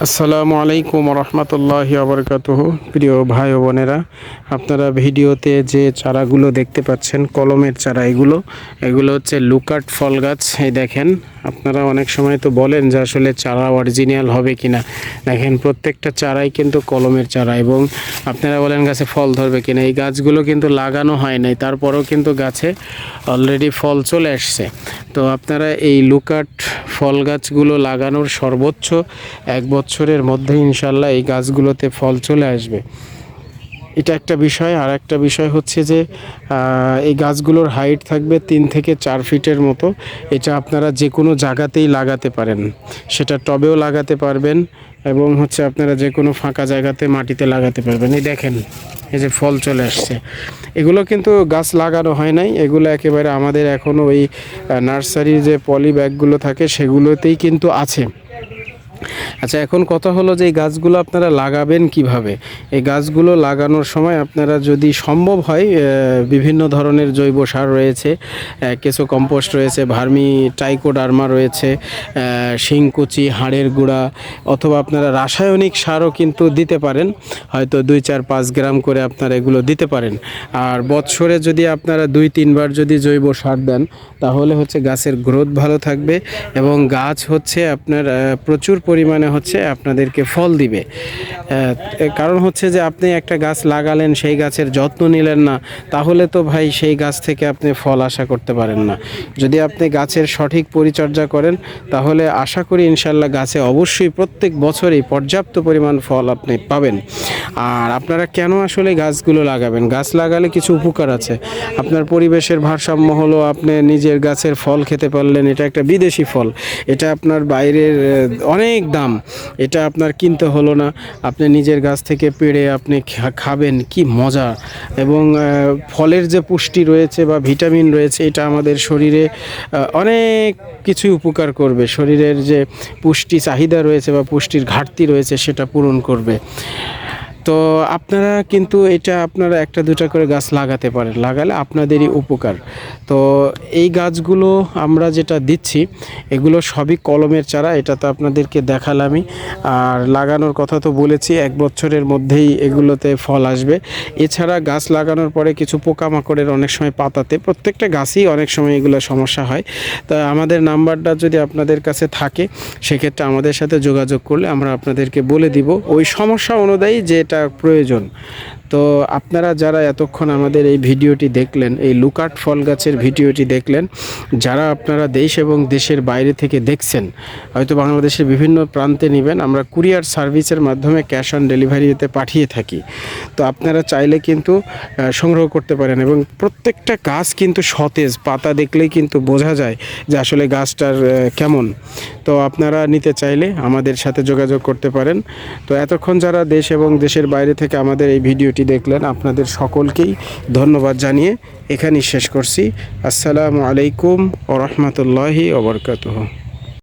আসসালামু আলাইকুম রহমতুল্লাহ আবরকাতুহ প্রিয় ভাই ও বোনেরা, আপনারা ভিডিওতে যে চারাগুলো দেখতে পাচ্ছেন, কলমের চারা এগুলো এগুলো হচ্ছে লুকাট ফল গাছ। এই দেখেন, আপনারা অনেক সময় তো বলেন যে আসলে চারা অরিজিনাল হবে কিনা। দেখেন, প্রত্যেকটা চারাই কিন্তু কলমের চারা এবং আপনারা বলেন গাছে ফল ধরবে কিনা। এই গাছগুলো কিন্তু লাগানো হয় নাই, তারপরেও কিন্তু গাছে অলরেডি ফল চলে আসছে। তো আপনারা এই লুকাট ফল গাছগুলো লাগানোর সর্বোচ্চ এক বছরের মধ্যে ইনশাল্লাহ এই গাছগুলোতে ফল চলে আসবে। এটা একটা বিষয়। আর একটা বিষয় হচ্ছে যে এই গাছগুলোর হাইট থাকবে তিন থেকে চার ফিটের মতো। এটা আপনারা যে কোনো জায়গাতেই লাগাতে পারেন। সেটা টবেও লাগাতে পারবেন এবং হচ্ছে আপনারা যে কোনো ফাঁকা জায়গাতে মাটিতে লাগাতে পারবেন। এই দেখেন, এই যে ফল চলে আসছে। এগুলো কিন্তু গাছ লাগানো হয় নাই। এগুলো একেবারে আমাদের এখনও ওই নার্সারির যে পলি ব্যাগগুলো থাকে, সেগুলোতেই কিন্তু আছে। আচ্ছা এখন কথা হলো যে এই গাছগুলো আপনারা লাগাবেন কীভাবে? এই গাছগুলো লাগানোর সময় আপনারা যদি সম্ভব হয় বিভিন্ন ধরনের জৈব সার রয়েছে কেঁচো কম্পোস্ট রয়েছে, ভার্মি টাইকোডার্মা রয়েছে শিংকুচি, হাড়ের গুঁড়া, অথবা আপনারা রাসায়নিক সারও কিন্তু দিতে পারেন। হয়তো দুই, চার, পাঁচ গ্রাম করে আপনারা এগুলো দিতে পারেন। আর বৎসরে যদি আপনারা দুই, তিনবার যদি জৈব সার দেন, তাহলে হচ্ছে গাছের গ্রোথ ভালো থাকবে এবং গাছ হচ্ছে আপনার প্রচুর পরিমাণে হচ্ছে আপনাদেরকে ফল দিবে। কারণ হচ্ছে যে আপনি একটা গাছ লাগালেন সেই গাছের যত্ন নিলেন না তাহলে তো ভাই সেই গাছ থেকে আপনি ফল আশা করতে পারেন না। যদি আপনি গাছের সঠিক পরিচর্যা করেন তাহলে আশা করি ইনশাল্লাহ গাছে অবশ্যই প্রত্যেক বছরই পর্যাপ্ত পরিমাণ ফল আপনি পাবেন। আর আপনারা কেন আসলে গাছগুলো লাগাবেন? গাছ লাগালে কিছু উপকার আছে। আপনার পরিবেশের ভারসাম্য হলো আপনি নিজের গাছের ফল খেতে পারলেন এটা একটা বিদেশি ফল। এটা আপনার বাইরের আহ, অনেক দাম। এটা আপনার কিনতে হলো না। আপনি নিজের গাছ থেকে পেড়ে আপনি খাবেন। কি মজা। এবং ফলের যে পুষ্টি রয়েছে বা ভিটামিন রয়েছে, এটা আমাদের শরীরে অনেক কিছুই উপকার করবে। শরীরের যে পুষ্টি চাহিদা রয়েছে বা পুষ্টির ঘাটতি রয়েছে, সেটা পূরণ করবে। তো আপনারা কিন্তু এটা আপনারা একটা দুটা করে গাছ লাগাতে পারেন। লাগালে আপনাদেরই উপকার। তো এই গাছগুলো আমরা যেটা দিচ্ছি, এগুলো সবই কলমের চারা, এটা তো আপনাদেরকে দেখালামই। আর লাগানোর কথা তো বলেছি, এক বছরের মধ্যেই এগুলোতে ফল আসবে। এছাড়া গাছ লাগানোর পরে কিছু পোকামাকড়ের অনেক সময় পাতাতে, প্রত্যেকটা গাছই অনেক সময় এগুলো সমস্যা হয়। তা আমাদের নাম্বারটা যদি আপনাদের কাছে থাকে, সেক্ষেত্রে আমাদের সাথে যোগাযোগ করলে আমরা আপনাদেরকে বলে দিব। ওই সমস্যা অনুযায়ী যেটা প্রয়োজন। তো আপনারা যারা এতক্ষণ আমাদের এই ভিডিওটি দেখলেন, এই লুকাট ফল গাছের ভিডিওটি দেখলেন, যারা আপনারা দেশ এবং দেশের বাইরে থেকে দেখছেন, হয়তো বাংলাদেশের বিভিন্ন প্রান্তে নেবেন, আমরা কুরিয়ার সার্ভিসের মাধ্যমে ক্যাশ অন ডেলিভারিতে পাঠিয়ে থাকি। তো আপনারা চাইলে কিন্তু সংগ্রহ করতে পারেন এবং প্রত্যেকটা গাছ কিন্তু সতেজ, পাতা দেখলেই কিন্তু বোঝা যায় যে আসলে গাছটার কেমন। তো আপনারা নিতে চাইলে আমাদের সাথে যোগাযোগ করতে পারেন। তো এতক্ষণ যারা দেশ এবং দেশের বাইরে থেকে আমাদের এই ভিডিওটি দেখলেন। আপনাদের সকলকেই ধন্যবাদ জানিয়ে এখানেই শেষ করছি। আসসালামু আলাইকুম ও রহমতুল্লাহি ওবরকাতুহ